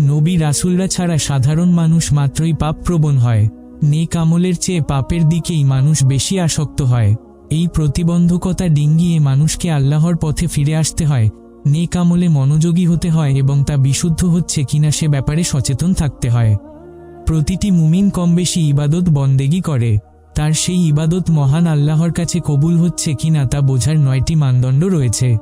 নবী রাসুলরা ছাড়া সাধারণ মানুষ মাত্রই পাপপ্রবণ হয়। নেক আমলের চেয়ে পাপের দিকেই মানুষ বেশি আসক্ত হয়। এই প্রতিবন্ধকতা ডিঙ্গিয়ে মানুষকে আল্লাহর পথে ফিরে আসতে হয়। নেক আমলে মনোযোগী হতে হয় এবং তা বিশুদ্ধ হচ্ছে কিনা সে ব্যাপারে সচেতন থাকতে হয়। প্রতিটি মুমিন কম বেশি ইবাদত বন্দেগি করে। তার সেই ইবাদত মহান আল্লাহর কাছে কবুল হচ্ছে কিনা তা বোঝার নয়টি মানদণ্ড রয়েছে।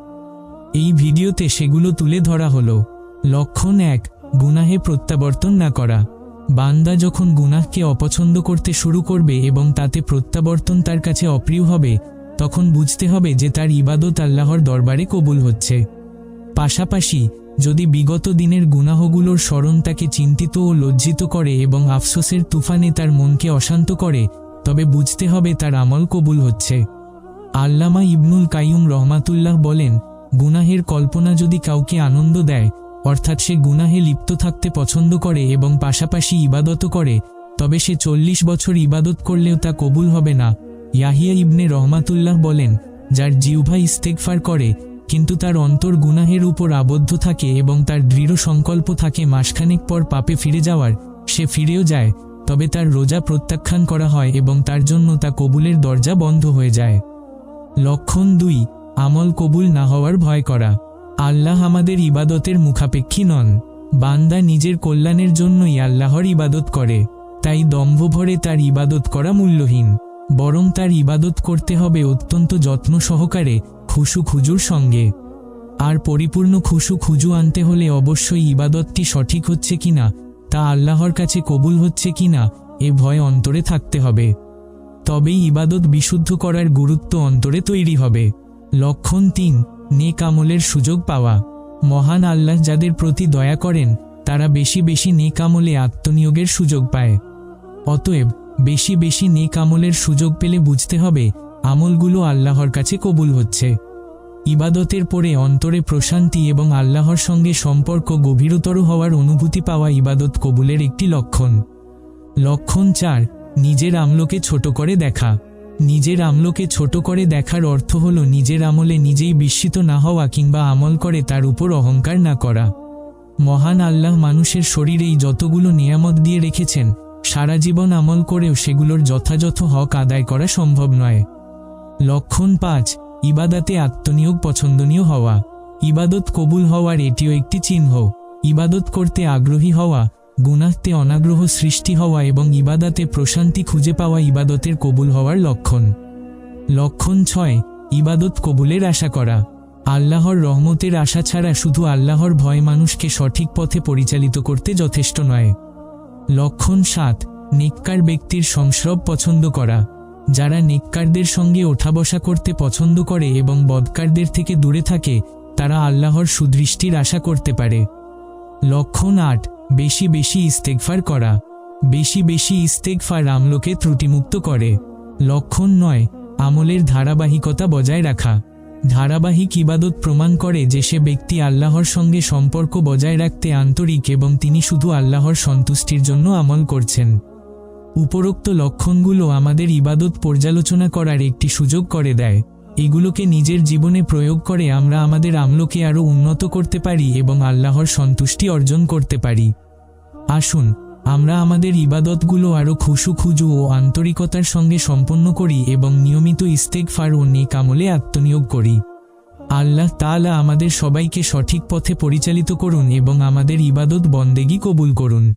এই ভিডিওতে সেগুলো তুলে ধরা হলো। লক্ষণ এক গুনাহে প্রত্যাবর্তন না করা। বান্দা যখন গুনাহকে অপছন্দ করতে শুরু করবে এবং তাতে প্রত্যাবর্তন তার কাছে অপ্রিয় হবে, তখন বুঝতে হবে যে তার ইবাদত আল্লাহর দরবারে কবুল হচ্ছে। পাশাপাশি, যদি বিগত দিনের গুনাহগুলোর স্মরণ তাকে চিন্তিত ও লজ্জিত করে এবং আফসোসের তুফানে তার মনকে অশান্ত করে, তবে বুঝতে হবে তার আমল কবুল হচ্ছে। আল্লামা ইবনুল কাইয়ুম রহমাতুল্লাহ বলেন, গুনাহের কল্পনা যদি কাউকে আনন্দ দেয় অর্থাৎ সে গুনাহে লিপ্ত থাকতে পছন্দ করে এবং পাশাপাশি ইবাদত করে, তবে সে চল্লিশ বছর ইবাদত করলেও তা কবুল হবে না। ইয়াহিয়া ইবনে রহমাতুল্লাহ বলেন, যার জিউভা ইস্তেকফার করে, কিন্তু তার অন্তর গুনাহের উপর আবদ্ধ থাকে এবং তার দৃঢ় সংকল্প থাকে মাসখানেক পর পাপে ফিরে যাওয়ার, সে ফিরেও যায়, তবে তার রোজা প্রত্যাখ্যান করা হয় এবং তার জন্য তা কবুলের দরজা বন্ধ হয়ে যায়। লক্ষণ দুই, আমল কবুল না হওয়ার ভয় করা। আল্লাহ আমাদের ইবাদতের মুখাপেক্ষী নন। বান্দা নিজের কল্যাণের জন্যই আল্লাহর ইবাদত করে, তাই দম্ভ ভরে তার ইবাদত করা মূল্যহীন। বরং তার ইবাদত করতে হবে অত্যন্ত যত্ন সহকারে খুশু খুজুর সঙ্গে। আর পরিপূর্ণ খুশু খুজু আনতে হলে অবশ্যই ইবাদতটি সঠিক হচ্ছে কিনা, তা আল্লাহর কাছে কবুল হচ্ছে কিনা, এ ভয় অন্তরে থাকতে হবে। তবেই ইবাদত বিশুদ্ধ করার গুরুত্ব অন্তরে তৈরি হবে। লক্ষণ তিন নেক আমলের সুযোগ পাওয়া। মহান আল্লাহ যাদের প্রতি দয়া করেন, তারা বেশি বেশি নেক আমলে আত্মনিয়োগের সুযোগ পায়। অতএব, বেশি বেশি নেক আমলের সুযোগ পেলে বুঝতে হবে, আমলগুলো আল্লাহর কাছে কবুল হচ্ছে। ইবাদতের পরে অন্তরে প্রশান্তি এবং আল্লাহর সঙ্গে সম্পর্ক গভীরতর হওয়ার অনুভূতি পাওয়া ইবাদত কবুলের একটি লক্ষণ। লক্ষণ চার, নিজের আমলকে ছোট করে দেখা। নিজের আমলকে ছোট করে দেখার অর্থ হল নিজের আমলে নিজেই বিস্মিত না হওয়া কিংবা আমল করে তার উপর অহংকার না করা। মহান আল্লাহ মানুষের শরীরেই যতগুলো নিয়ামত দিয়ে রেখেছেন, সারা জীবন আমল করেও সেগুলোর যথাযথ হক আদায় করা সম্ভব নয়। লক্ষণ পাঁচ, ইবাদাতে আত্মনিয়োগ পছন্দনীয় হওয়া। ইবাদত কবুল হওয়ার এটিও একটি চিহ্ন। ইবাদত করতে আগ্রহী হওয়া গুনাহতে অনাগ্রহ সৃষ্টি হওয়া এবং ইবাদাতে প্রশান্তি খুঁজে পাওয়া ইবাদতের কবুল হওয়ার লক্ষণ। লক্ষণ ছয়, ইবাদত কবুলের আশা করা। আল্লাহর রহমতের আশা ছাড়া শুধু আল্লাহর ভয় মানুষকে সঠিক পথে পরিচালিত করতে যথেষ্ট নয়। লক্ষণ সাত, নেককার ব্যক্তির সংস্রব পছন্দ করা। যারা নেককারদের সঙ্গে ওঠা বসা করতে পছন্দ করে এবং বদকারদের থেকে দূরে থাকে, তারা আল্লাহর সুদৃষ্টির আশা করতে পারে। লক্ষণ আট বেশি বেশি ইস্তেকফার করা। বেশি বেশি ইস্তেকফার আমলকে ত্রুটিমুক্ত করে। লক্ষণ নয়, আমলের ধারাবাহিকতা বজায় রাখা। ধারাবাহিক ইবাদত প্রমাণ করে যে সে ব্যক্তি আল্লাহর সঙ্গে সম্পর্ক বজায় রাখতে আন্তরিক এবং তিনি শুধু আল্লাহর সন্তুষ্টির জন্য আমল করছেন। উপরোক্ত লক্ষণগুলো আমাদের ইবাদত পর্যালোচনা করার একটি সুযোগ করে দেয়। এগুলোকে নিজের জীবনে প্রয়োগ করে আমরা আমাদের আমলকে আরও উন্নত করতে পারি এবং আল্লাহর সন্তুষ্টি অর্জন করতে পারি। আসুন, আমরা আমাদের ইবাদতগুলো আরও খুশু খুজু ও আন্তরিকতার সঙ্গে সম্পন্ন করি এবং নিয়মিত ইস্তেকফার ও নেক আমলে আত্মনিয়োগ করি। আল্লাহ তাআলা আমাদের সবাইকে সঠিক পথে পরিচালিত করুন এবং আমাদের ইবাদত বন্দেগি কবুল করুন।